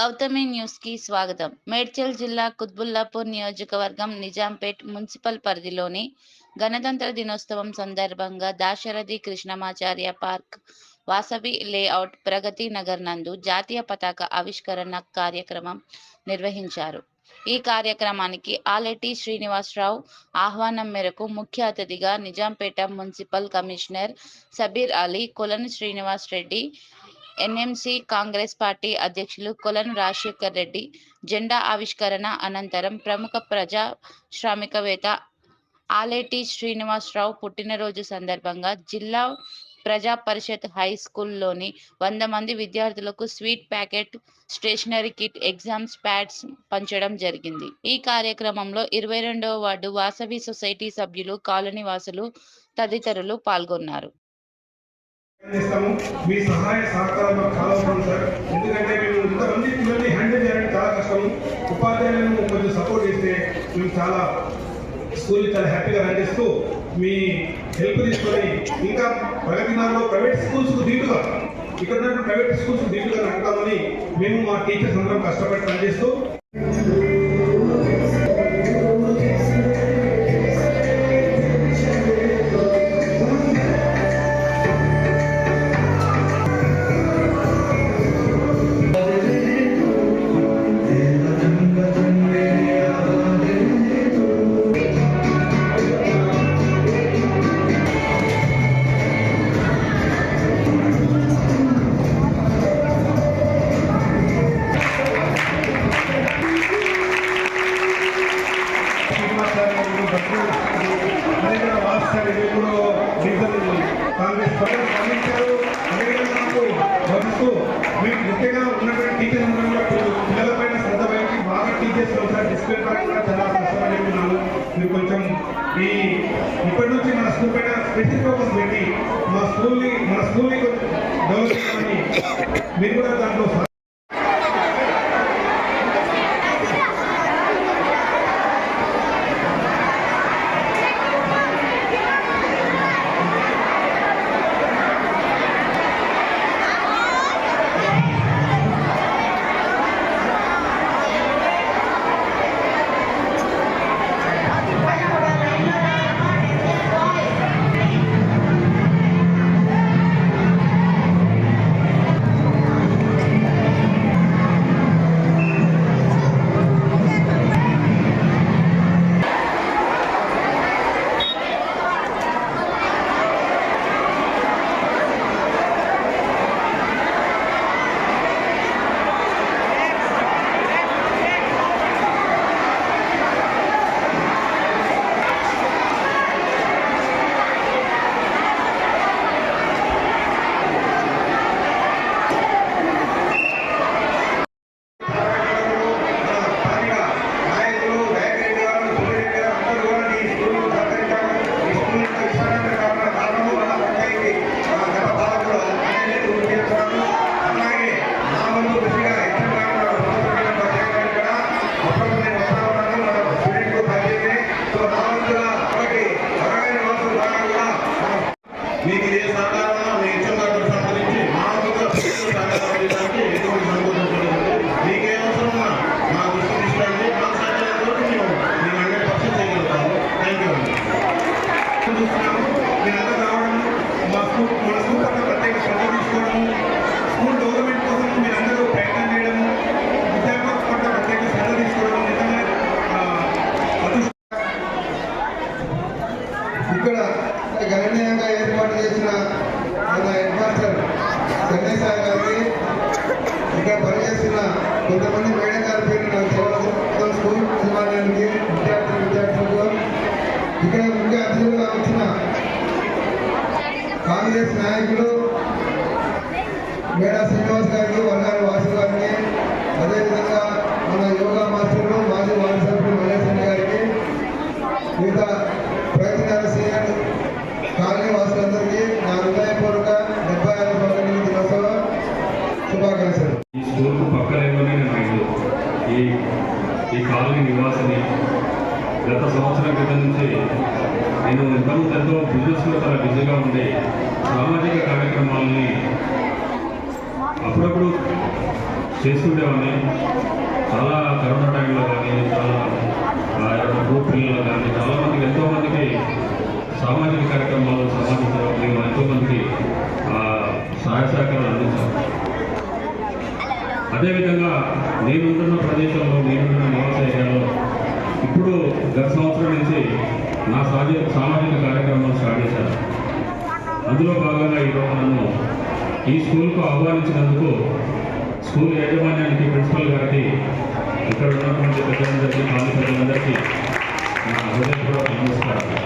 గౌతమి న్యూస్కి స్వాగతం. మేడ్చల్ జిల్లా కుత్బుల్లాపూర్ నియోజకవర్గం నిజాంపేట్ మున్సిపల్ పరిధిలోని గణతంత్ర దినోత్సవం సందర్భంగా దాశరథి కృష్ణమాచార్య పార్క్ వాసవి లేఅవుట్ ప్రగతి నగర్ నందు జాతీయ పతాక ఆవిష్కరణ కార్యక్రమం నిర్వహించారు. ఈ కార్యక్రమానికి ఆలెటి శ్రీనివాసరావు ఆహ్వానం మేరకు ముఖ్య అతిథిగా Nizampet municipal commissioner Sabir Ali Kolanu Srinivas Reddy NMC Congress party అధ్యక్షులు కొలను రాజశేఖర్ రెడ్డి జెండా ఆవిష్కరణ అనంతరం ప్రముఖ ప్రజా శ్రామికవేత్త ఆలేటి శ్రీనివాసరావు పుట్టినరోజు సందర్భంగా జిల్లా ప్రజా పరిషత్ హై స్కూల్లోని వంద మంది విద్యార్థులకు sweet packet stationery kit exams pads పంచడం జరిగింది. ఈ కార్యక్రమంలో ఇరవై రెండవ వార్డు వాసవి సొసైటీ సభ్యులు కాలనీ వాసులు తదితరులు పాల్గొన్నారు. మీ సహాయ సహకారం మాకు చాలా అవసరం సార్. ఎందుకంటే మేము ఇంతమంది పిల్లల్ని హ్యాండిల్ చేయడానికి చాలా కష్టము. ఉపాధ్యాయులను కొంచెం సపోర్ట్ చేస్తే మేము చాలా స్కూల్ చాలా హ్యాపీగా రన్ చేస్తూ మీ హెల్ప్ తీసుకొని ఇంకా ప్రగతి ప్రైవేట్ స్కూల్స్ దీటుగా ఇక్కడ ఉన్నటువంటి ప్రైవేట్ స్కూల్స్ దీటుగా నడతామని మేము మా టీచర్స్ అందరం కష్టపడి పనిచేస్తూ స్కూల్ పైన స్పెషల్ ఫోకస్ పెట్టి మా స్కూల్ని మన స్కూల్ని డెవలప్ చేయమని మీరు కూడా దాంట్లో చేసిన మన హెడ్ మాస్టర్ చెన్నై సార్ గారికి ఇక్కడ పనిచేస్తున్న కొంతమంది మేడం గారి పేరు నాకు తెలియదు. స్కూల్ యాజమాన్యానికి విద్యార్థులు విద్యార్థులకు ఇక్కడ ముఖ్య అతిథులుగా వచ్చిన కాంగ్రెస్ నాయకులు మేడా శ్రీనివాస్ గారికి వల్లారి వాసు గారికి అదేవిధంగా మన యోగా మాస్టర్లు మాజీ వార్డు సభ్యులు మల్లేశ్ గారికి మిగతా ప్రయత్నాల సీనియర్ కాలనీ వాసులందరికీ నా హృదయపూర్వక డెబ్బై ఆరు పదకొండు దినోత్సవ శుభాకాంక్షలు ఈ స్కూల్కు పక్కనేలోనే నా ఇల్లు ఈ ఈ కాలనీ నివాసిని గత సంవత్సరం క్రితం నుంచి నేను ఇంతకుముందు ఎంతో బిజినెస్లో చాలా బిజీగా ఉండి సామాజిక కార్యక్రమాలని అప్పుడప్పుడు చేస్తుండేవాడిని. చాలా కరోనా టైంలో కానీ చాలా ఆ, గ్రూప్ పిల్లలు కానీ చాలామందికి ఎంతోమందికి సామాజిక కార్యక్రమాలు సామాజిక సేవలు ఎంతోమందికి సహాయ సహకారాలు అందించాం అదేవిధంగా నేనుంటున్న ప్రదేశంలో నేనుంటున్న నివాస ఏరియాలో ఇప్పుడు గత సంవత్సరం నుంచి నా సాధ్య సామాజిక కార్యక్రమాలు స్టార్ట్ చేశాను. అందులో భాగంగా ఈరోజు నన్ను ఈ స్కూల్కు ఆహ్వానించినందుకు స్కూల్ యాజమాన్యానికి ప్రిన్సిపల్ గారికి ఇక్కడ ఉన్నటువంటి పెద్దలందరికీ బాధితులందరికీ నా హృదయపూర్వక నమస్కారం